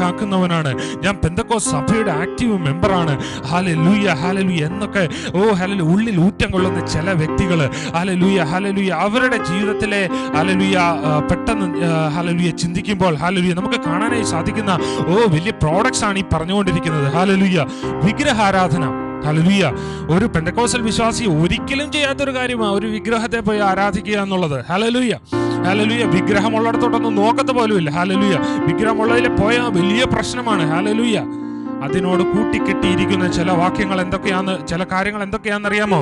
കാക്കുന്നവനാണ്. ഞാൻ പെന്തക്കോ സഭയുടെ ആക്റ്റീവ് മെമ്പറാണ് ഹാലെ ലൂയ ഹാലെ ലൂയ എന്നൊക്കെ ഓ ഹാലെ ഉള്ളിൽ ഊറ്റം കൊള്ളുന്ന ചില വ്യക്തികൾ ഹാലെ ലൂയ ഹാലെ ലൂയ അവരുടെ ജീവിതത്തിലെ ഹാലെ ലൂയ പെട്ടെന്ന് ഹാലലൂയ ചിന്തിക്കുമ്പോൾ ഹാലലൂയ നമുക്ക് കാണാനായി സാധിക്കുന്ന ഓ വലിയ പ്രോഡക്ട്സ് ആണ് ഈ പറഞ്ഞുകൊണ്ടിരിക്കുന്നത്. ഹാലലൂയ വിഗ്രഹാരാധന. ഹലലുയ ഒരു പെൻഡക്കോസൽ വിശ്വാസി ഒരിക്കലും ചെയ്യാത്തൊരു കാര്യമാണ് ഒരു വിഗ്രഹത്തെ പോയി ആരാധിക്കുക എന്നുള്ളത്. ഹലലുയ ഹലലുയ വിഗ്രഹമുള്ളിടത്തോട്ടൊന്നും നോക്കത്ത് പോലുമില്ല. ഹാലലുയ വിഗ്രഹമുള്ളതിൽ പോയ വലിയ പ്രശ്നമാണ്. ഹലലുയ അതിനോട് കൂട്ടിക്കെട്ടിയിരിക്കുന്ന ചില വാക്യങ്ങൾ എന്തൊക്കെയാന്ന് ചില കാര്യങ്ങൾ എന്തൊക്കെയാണെന്നറിയാമോ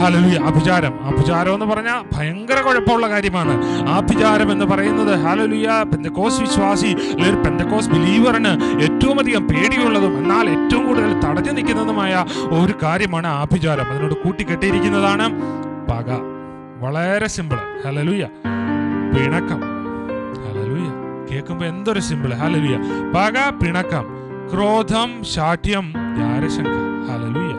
ഹാലലുയ അഭിചാരം. അഭിചാരം എന്ന് പറഞ്ഞാൽ ഭയങ്കര കുഴപ്പമുള്ള കാര്യമാണ്. ആഭിചാരം എന്ന് പറയുന്നത് ഹാലലുയ പെന്തക്കോസ് വിശ്വാസി അല്ലെങ്കിൽ പെന്തക്കോസ് ബിലീവറിന് ഏറ്റവും അധികം പേടിയുള്ളതും എന്നാൽ ഏറ്റവും കൂടുതൽ തടഞ്ഞു നിൽക്കുന്നതുമായ ഒരു കാര്യമാണ് ആഭിചാരം. അതിനോട് കൂട്ടിക്കെട്ടിയിരിക്കുന്നതാണ് പക. വളരെ സിമ്പിൾ ഹലലുയ പിണക്കം. കേൾക്കുമ്പോ എന്തൊരു സിമ്പിൾ ഹലലുയ പക പിണക്കം. ക്രോധം ശാഠ്യം ജാരശങ്ക ഹലലുയ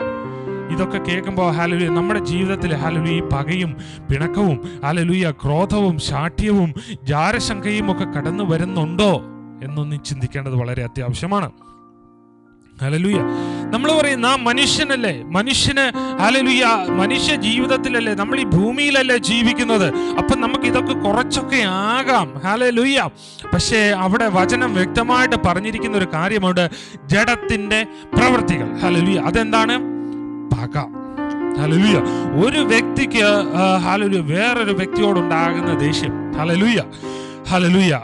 ഇതൊക്കെ കേൾക്കുമ്പോൾ ഹലലുയ നമ്മുടെ ജീവിതത്തിൽ ഹലലുയ പകയും പിണക്കവും ഹലലുയ ക്രോധവും ശാഠ്യവും ജാരശങ്കയും ഒക്കെ കടന്നു വരുന്നുണ്ടോ എന്നൊന്നും ചിന്തിക്കേണ്ടത് വളരെ അത്യാവശ്യമാണ്. ഹലലുയ നമ്മൾ പറയും നാം മനുഷ്യനല്ലേ? മനുഷ്യന് അലലുയ മനുഷ്യ ജീവിതത്തിലല്ലേ നമ്മൾ ഈ ഭൂമിയിലല്ലേ ജീവിക്കുന്നത്? അപ്പം നമുക്ക് ഇതൊക്കെ കുറച്ചൊക്കെ ആകാം. ഹലലുയ പക്ഷേ അവിടെ വചനം വ്യക്തമായിട്ട് പറഞ്ഞിരിക്കുന്ന ഒരു കാര്യമുണ്ട്. ജഡത്തിന്റെ പ്രവൃത്തികൾ. ഹലലുയ അതെന്താണ്? പക. ഹലലുയ ഒരു വ്യക്തിക്ക് ഹലലുയ വേറൊരു വ്യക്തിയോടുണ്ടാകുന്ന ദേഷ്യം. ഹലലുയ ഹലലുയ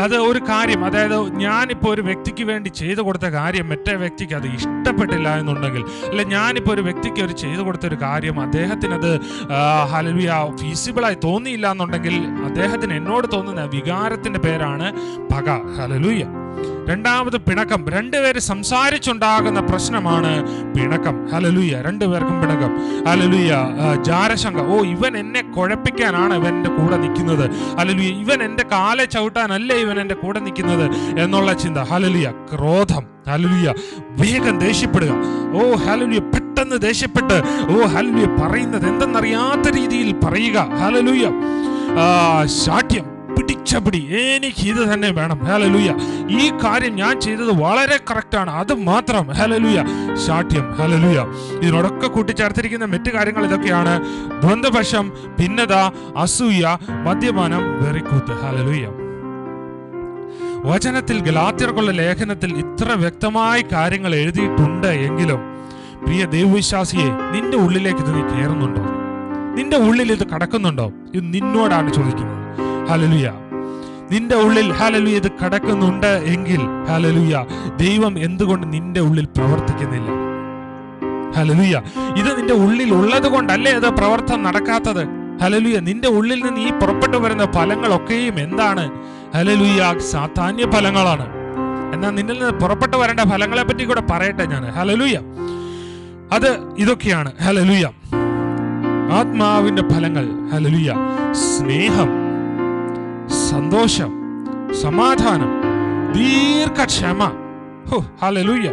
അത് ഒരു കാര്യം. അതായത് ഞാനിപ്പോൾ ഒരു വ്യക്തിക്ക് വേണ്ടി ചെയ്തു കൊടുത്ത കാര്യം മറ്റേ വ്യക്തിക്ക് അത് ഇഷ്ടപ്പെട്ടില്ല എന്നുണ്ടെങ്കിൽ അല്ലെ ഞാനിപ്പോൾ ഒരു വ്യക്തിക്ക് ഒരു ചെയ്തു കൊടുത്ത ഒരു കാര്യം അദ്ദേഹത്തിന് അത് ഹലലുയ ഫീസിബിളായി തോന്നിയില്ല എന്നുണ്ടെങ്കിൽ അദ്ദേഹത്തിന് എന്നോട് തോന്നുന്ന വികാരത്തിന്റെ പേരാണ് പക. ഹലലുയ. രണ്ടാമത് പിണക്കം. രണ്ടുപേര് സംസാരിച്ചുണ്ടാകുന്ന പ്രശ്നമാണ് പിണക്കം. ഹലലുയ. രണ്ടുപേർക്കും പിണക്കം. ഹലലുയ ജാരശങ്ക. ഓ ഇവൻ എന്നെ കുഴപ്പിക്കാനാണ് ഇവൻ എന്റെ കൂടെ നിൽക്കുന്നത്. ഹലലുയ ഇവൻ എന്റെ കാലെ ചവിട്ടാനല്ലേ ഇവൻ എന്റെ കൂടെ നിൽക്കുന്നത് എന്നുള്ള ചിന്ത. ഹലലിയ ക്രോധം. ഹലലിയ വേഗം ദേഷ്യപ്പെടുക. ഓ ഹലലിയ പെട്ടെന്ന് ദേഷ്യപ്പെട്ട്. ഓ ഹലലിയ പറയുന്നത് എന്തെന്നറിയാത്ത രീതിയിൽ പറയുക. ഹലലുയ ശാഠ്യം. പിടിച്ചപിടി. എനിക്ക് ഇത് തന്നെ വേണം. ഹലലുയ ഈ കാര്യം ഞാൻ ചെയ്തത് വളരെ കറക്റ്റാണ് അത് മാത്രം. ഹലലുയ ശാഠ്യം. ഹലലുയ ഇതിനോടൊക്കെ കൂട്ടിച്ചേർത്തിരിക്കുന്ന മറ്റു കാര്യങ്ങൾ ഇതൊക്കെയാണ്. ദ്വന്ദ്വപക്ഷം ഭിന്നത അസൂയ മദ്യപാനം വെറിക്കൂത്ത്. ഹലലുയ വചനത്തിൽ ഗലാത്യർക്കുള്ള ലേഖനത്തിൽ ഇത്ര വ്യക്തമായി കാര്യങ്ങൾ എഴുതിയിട്ടുണ്ട് എങ്കിലും പ്രിയ ദൈവവിശ്വാസിയെ നിന്റെ ഉള്ളിലേക്ക് ഇത് നീ കയറുന്നുണ്ടോ? നിന്റെ ഉള്ളിൽ ഇത് കടക്കുന്നുണ്ടോ? ഇത് നിന്നോടാണ് ചോദിക്കുന്നത്. ഹലലുയ നിന്റെ ഉള്ളിൽ ഹലലുയ ഇത് കടക്കുന്നുണ്ട് എങ്കിൽ ഹലലുയ ദൈവം എന്തുകൊണ്ട് നിന്റെ ഉള്ളിൽ പ്രവർത്തിക്കുന്നില്ല? ഹലലുയ ഇത് നിന്റെ ഉള്ളിൽ ഉള്ളത് കൊണ്ടല്ലേ അത് പ്രവർത്തനം നടക്കാത്തത്? ഹലലുയ നിന്റെ ഉള്ളിൽ നിന്ന് ഈ പുറപ്പെട്ടു വരുന്ന ഫലങ്ങളൊക്കെയും എന്താണ്? ഹലലുയ സാധാന്യ ഫലങ്ങളാണ്. എന്നാൽ നിന്നിൽ നിന്ന് പുറപ്പെട്ടു വരേണ്ട ഫലങ്ങളെ പറ്റി കൂടെ പറയട്ടെ ഞാൻ. ഹലലുയ അത് ഇതൊക്കെയാണ്. ഹലലുയ ആത്മാവിന്റെ ഫലങ്ങൾ. ഹലലുയ സ്നേഹം സന്തോഷം സമാധാനം ദീർഘക്ഷമ. ഹോ, ഹല്ലേലൂയ.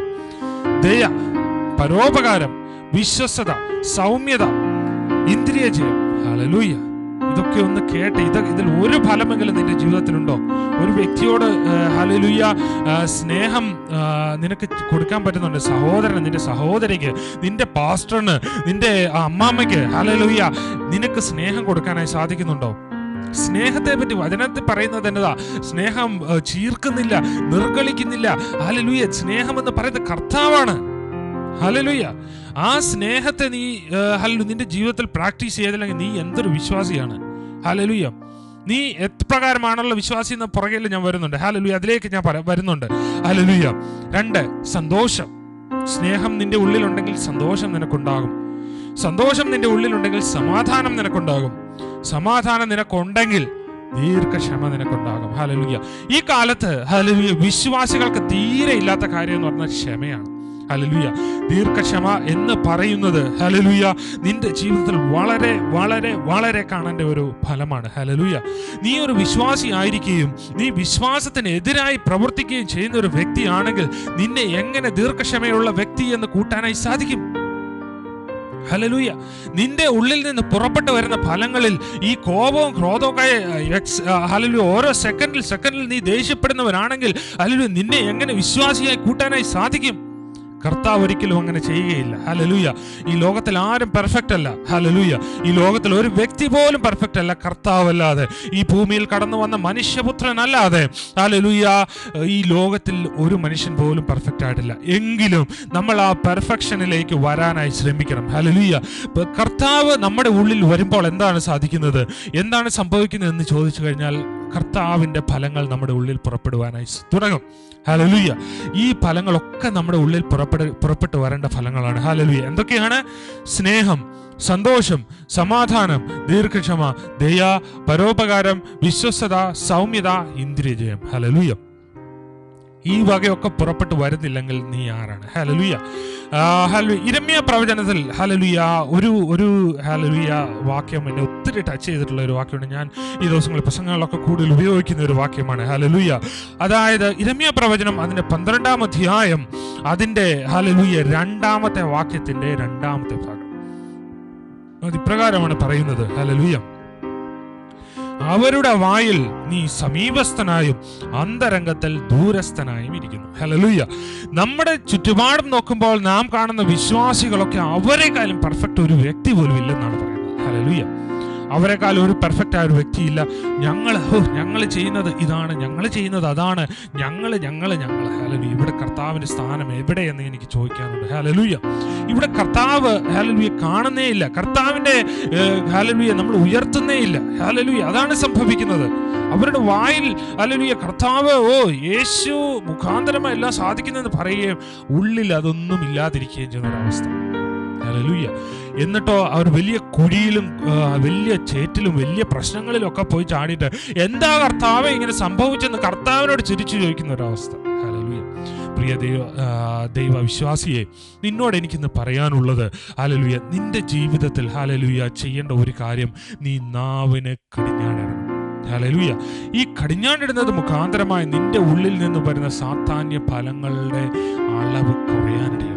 ദയ പരോപകാരം വിശ്വസത സൗമ്യത ഇന്ദ്രിയജയം. ഹലലുയ്യ ഇതൊക്കെ ഒന്ന് കേട്ട് ഇത് ഇതിൽ ഒരു ഫലമെങ്കിലും നിന്റെ ജീവിതത്തിലുണ്ടോ? ഒരു വ്യക്തിയോട് ഹലലുയ്യ സ്നേഹം നിനക്ക് കൊടുക്കാൻ പറ്റുന്നുണ്ട്. സഹോദരന് നിന്റെ സഹോദരിക്ക് നിന്റെ പാസ്റ്ററിന് നിന്റെ അമ്മാമ്മയ്ക്ക് ഹലലുയ്യ നിനക്ക് സ്നേഹം കൊടുക്കാനായി സാധിക്കുന്നുണ്ടോ? സ്നേഹത്തെ പറ്റി വചനത്തിൽ പറയുന്നത് എന്നതാ? സ്നേഹം ചീർക്കുന്നില്ല നിർഗളിക്കുന്നില്ല. ഹലലുയ്യ സ്നേഹം എന്ന് പറയുന്നത് കർത്താവാണ്. ഹലലുയ ആ സ്നേഹത്തെ നീ ഹലു നിന്റെ ജീവിതത്തിൽ പ്രാക്ടീസ് ചെയ്തില്ലെങ്കിൽ നീ എന്തൊരു വിശ്വാസിയാണ്. ഹലലുയ്യ നീ എപ്രകാരമാണുള്ള വിശ്വാസി എന്ന പുറകിൽ ഞാൻ വരുന്നുണ്ട്. ഹലലുയ്യ അതിലേക്ക് ഞാൻ വരുന്നുണ്ട്. ഹലലുയ്യ രണ്ട് സന്തോഷം. സ്നേഹം നിന്റെ ഉള്ളിലുണ്ടെങ്കിൽ സന്തോഷം നിനക്കുണ്ടാകും. സന്തോഷം നിന്റെ ഉള്ളിലുണ്ടെങ്കിൽ സമാധാനം നിനക്കുണ്ടാകും. സമാധാനം നിനക്കുണ്ടെങ്കിൽ ദീർഘക്ഷമ നിനക്കുണ്ടാകും. ഹലലുയ്യ ഈ കാലത്ത് ഹലലുയ്യ വിശ്വാസികൾക്ക് തീരെ ഇല്ലാത്ത കാര്യം എന്ന് പറഞ്ഞാൽ ക്ഷമയാണ്. ഹലലുയ ദീർഘക്ഷമ എന്ന് പറയുന്നത് ഹലലുയ നിന്റെ ജീവിതത്തിൽ വളരെ വളരെ വളരെ കാണേണ്ട ഒരു ഫലമാണ്. ഹലലുയ നീ ഒരു വിശ്വാസി ആയിരിക്കുകയും നീ വിശ്വാസത്തിന് എതിരായി പ്രവർത്തിക്കുകയും ചെയ്യുന്ന ഒരു വ്യക്തിയാണെങ്കിൽ നിന്നെ എങ്ങനെ ദീർഘക്ഷമയുള്ള വ്യക്തി എന്ന് കൂട്ടാനായി സാധിക്കും? ഹലലൂയ നിന്റെ ഉള്ളിൽ നിന്ന് പുറപ്പെട്ടു വരുന്ന ഫലങ്ങളിൽ ഈ കോപവും ക്രോധവും ഒക്കെ ഹലലു ഓരോ സെക്കൻഡിൽ സെക്കൻഡിൽ നീ ദേഷ്യപ്പെടുന്നവനാണെങ്കിൽ ഹലലു നിന്നെ എങ്ങനെ വിശ്വാസിയായി കൂട്ടാനായി സാധിക്കും? കർത്താവ് ഒരിക്കലും അങ്ങനെ ചെയ്യുകയില്ല. ഹലലൂയ ഈ ലോകത്തിൽ ആരും പെർഫെക്റ്റ് അല്ല. ഹലലൂയ ഈ ലോകത്തിൽ ഒരു വ്യക്തി പോലും പെർഫെക്റ്റ് അല്ല. കർത്താവ് അല്ലാതെ ഈ ഭൂമിയിൽ കടന്നു വന്ന മനുഷ്യപുത്രൻ അല്ലാതെ ഹലലൂയ ഈ ലോകത്തിൽ ഒരു മനുഷ്യൻ പോലും പെർഫെക്റ്റ് ആയിട്ടില്ല. എങ്കിലും നമ്മൾ ആ പെർഫെക്ഷനിലേക്ക് വരാനായി ശ്രമിക്കണം. ഹലലൂയ കർത്താവ് നമ്മുടെ ഉള്ളിൽ വരുമ്പോൾ എന്താണ് സാധിക്കുന്നത്? എന്താണ് സംഭവിക്കുന്നത് എന്ന് ചോദിച്ചു കഴിഞ്ഞാൽ കർത്താവിന്റെ ഫലങ്ങൾ നമ്മുടെ ഉള്ളിൽ പുറപ്പെടുവാനായി തുടങ്ങും. ഹാലലുയ്യ ഈ ഫലങ്ങളൊക്കെ നമ്മുടെ ഉള്ളിൽ പുറപ്പെട പുറപ്പെട്ടു വരേണ്ട ഫലങ്ങളാണ്. ഹാലലുയ്യ എന്തൊക്കെയാണ്? സ്നേഹം സന്തോഷം സമാധാനം ദീർഘക്ഷമ ദയ പരോപകാരം വിശ്വസ്തത സൗമ്യത ഇന്ദ്രിയജയം. ഹലലുയ്യ ഈ വകയൊക്കെ പുറപ്പെട്ടു വരുന്നില്ലെങ്കിൽ നീ ആരാണ്? ഹലലുയ ഹലു ഇരമ്യ പ്രവചനത്തിൽ ഹലലുയ ഒരു ഒരു ഹലലുയ വാക്യം എന്നെ ഒത്തിരി ടച്ച് ചെയ്തിട്ടുള്ള ഒരു വാക്യമാണ്. ഞാൻ ഈ ദിവസങ്ങളിൽ പ്രസംഗങ്ങളിലൊക്കെ കൂടുതൽ ഉപയോഗിക്കുന്ന ഒരു വാക്യമാണ്. ഹലലുയ അതായത് ഇരമ്യ പ്രവചനം അതിന്റെ പന്ത്രണ്ടാം അധ്യായം അതിന്റെ ഹലലുയ രണ്ടാമത്തെ വാക്യത്തിന്റെ രണ്ടാമത്തെ ഭാഗം. അത് ഇപ്രകാരമാണ് പറയുന്നത്. ഹലലുയ അവരുടെ വായിൽ നീ സമീപസ്ഥനായും അന്തരംഗത്തിൽ ദൂരസ്ഥനായും ഇരിക്കുന്നു. ഹലലുയ്യ നമ്മുടെ ചുറ്റുപാടും നോക്കുമ്പോൾ നാം കാണുന്ന വിശ്വാസികളൊക്കെ അവരെക്കാളും പെർഫെക്റ്റ് ഒരു വ്യക്തി പോലും ഇല്ലെന്നാണ് പറയുന്നത്. ഹലലുയ്യ അവരെക്കാൾ ഒരു പെർഫെക്റ്റ് ആയ ഒരു വ്യക്തിയില്ല. ഞങ്ങൾ ഞങ്ങൾ ചെയ്യുന്നത് ഇതാണ് ഞങ്ങൾ ചെയ്യുന്നത് അതാണ് ഞങ്ങൾ ഞങ്ങൾ ഞങ്ങൾ. ഹലലു ഇവിടെ കർത്താവിന്റെ സ്ഥാനം എവിടെയെന്ന് എനിക്ക് ചോദിക്കാനുണ്ട്. ഹലലുയ്യ ഇവിടെ കർത്താവ് ഹാലലുയ കാണുന്നേ ഇല്ല. കർത്താവിന്റെ ഹാലലുയ നമ്മൾ ഉയർത്തുന്നേ ഇല്ല. ഹാലലുയ അതാണ് സംഭവിക്കുന്നത്. അവരുടെ വായിൽ ഹലലുയ കർത്താവ് ഓ യേശു മുഖാന്തരമായി എല്ലാം സാധിക്കുന്നെന്ന് പറയുകയും ഉള്ളിൽ അതൊന്നും ഇല്ലാതിരിക്കുകയും ചെയ്യുന്ന ഒരവസ്ഥ ഹലലുയ്യ എന്നിട്ടോ അവർ വലിയ കുഴിയിലും വലിയ ചേറ്റിലും വലിയ പ്രശ്നങ്ങളിലും ഒക്കെ പോയി ചാടിയിട്ട് എന്താ കർത്താവ് ഇങ്ങനെ സംഭവിച്ചെന്ന് കർത്താവിനോട് ചിരിച്ചു ചോദിക്കുന്ന ഒരവസ്ഥ പ്രിയ ദൈവ ദൈവ വിശ്വാസിയെ നിന്നോട് എനിക്കിന്ന് പറയാനുള്ളത് ഹാലലുയ നിന്റെ ജീവിതത്തിൽ ഹാലലുയ ചെയ്യേണ്ട ഒരു കാര്യം നീ നാവിന് കടിഞ്ഞാണിടണം. ഹലലുയ ഈ കടിഞ്ഞാണിടുന്നത് മുഖാന്തരമായി നിന്റെ ഉള്ളിൽ നിന്ന് വരുന്ന സാധാന്യ ഫലങ്ങളുടെ അളവ് കുറയാനിടയാണ്.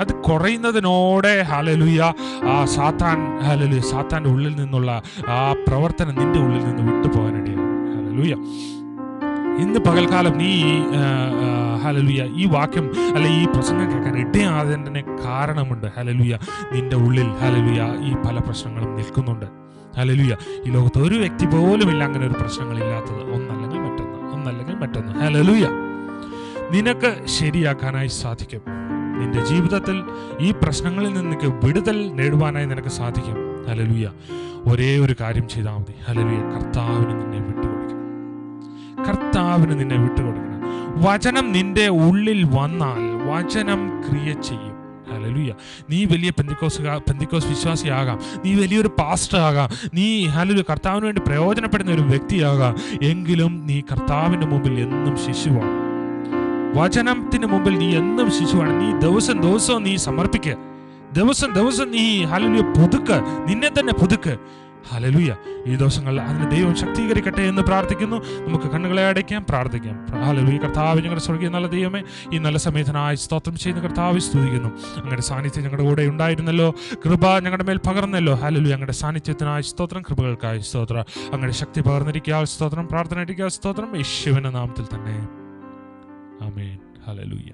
അത് കുറയുന്നതിനോടെ ഹലലുയ ആ സാത്താൻ ഹലലു സാത്താന്റെ ഉള്ളിൽ നിന്നുള്ള ആ പ്രവർത്തനം നിന്റെ ഉള്ളിൽ നിന്ന് വിട്ടുപോകാനിടയാണ്. ഹലലുയ ഇന്ന് പകൽക്കാലം നീ ആ, ഹലലുയ ഈ വാക്യം അല്ലെ ഈ പ്രസംഗം കേൾക്കാൻ ഇടയാതിന്റെ കാരണമുണ്ട്. ഹലലുയ നിന്റെ ഉള്ളിൽ ഹലലുയ ഈ പല പ്രശ്നങ്ങളും നിൽക്കുന്നുണ്ട്. ഹലലുയ ഈ ലോകത്ത് ഒരു വ്യക്തി പോലും ഇല്ല അങ്ങനെ ഒരു പ്രശ്നങ്ങളില്ലാത്തത്. ഒന്നല്ലെങ്കിൽ മറ്റൊന്ന് ഒന്നല്ലെങ്കിൽ മറ്റൊന്ന്. ഹലലുയ നിനക്ക് ശരിയാക്കാനായി സാധിക്കും. നിന്റെ ജീവിതത്തിൽ ഈ പ്രശ്നങ്ങളിൽ നിന്നൊക്കെ നിനക്ക് വിടുതൽ നേടുവാനായി നിനക്ക് സാധിക്കും. ഹലലുയ ഒരേ ഒരു കാര്യം ചെയ്താൽ മതി. ഹലലുയ കർത്താവിന് കർത്താവിന് നിന്നെ വിട്ടുകൊടുക്കണം. വചനം നിന്റെ ഉള്ളിൽ വന്നാൽ വചനം ക്രിയ ചെയ്യും. ഹലലുയ നീ വലിയ പെന്തിക്കോസ് പെന്തിക്കോസ് വിശ്വാസിയാകാം. നീ വലിയൊരു പാസ്റ്റർ ആകാം. നീ ഹലലു കർത്താവിന് വേണ്ടി പ്രയോജനപ്പെടുന്ന ഒരു വ്യക്തിയാകാം. എങ്കിലും നീ കർത്താവിന്റെ മുമ്പിൽ എന്നും ശിശുവാണ്. വചനത്തിന് മുമ്പിൽ നീ എന്നും ശിശുവാണ്. നീ ദിവസം ദിവസവും നീ സമർപ്പിക്കുക ദിവസം ദിവസം നീ ഹലലുയ പുതുക്ക്. നിന്നെ തന്നെ പുതുക്ക്. ഹലലുയ ഈ ദിവസങ്ങളിൽ അതിന് ദൈവം ശക്തീകരിക്കട്ടെ എന്ന് പ്രാർത്ഥിക്കുന്നു. നമുക്ക് കണ്ണുകളെ അടയ്ക്കാം പ്രാർത്ഥിക്കാം. ഹലലുയ കർത്താവ് ഞങ്ങളുടെ സ്വർഗീയ നല്ല ദൈവമേ ഈ നല്ല സമയത്തിനായി സ്തോത്രം ചെയ്യുന്ന കർത്താവ് സ്തുതിക്കുന്നു. അങ്ങയുടെ സാന്നിധ്യം ഞങ്ങളുടെ കൂടെ ഉണ്ടായിരുന്നല്ലോ. കൃപ ഞങ്ങളുടെ മേൽ പകർന്നല്ലോ. ഹലലു ഞങ്ങളുടെ സാന്നിധ്യത്തിനായി സ്തോത്രം കൃപകൾക്കായി സ്തോത്രം. അങ്ങയുടെ ശക്തി പകർന്നിരിക്കുക സ്തോത്രം പ്രാർത്ഥന അടിക്കുക സ്തോത്രം. യേശുവിന്റെ നാമത്തിൽ തന്നെ. ആമേൻ. ഹലലുയ്യ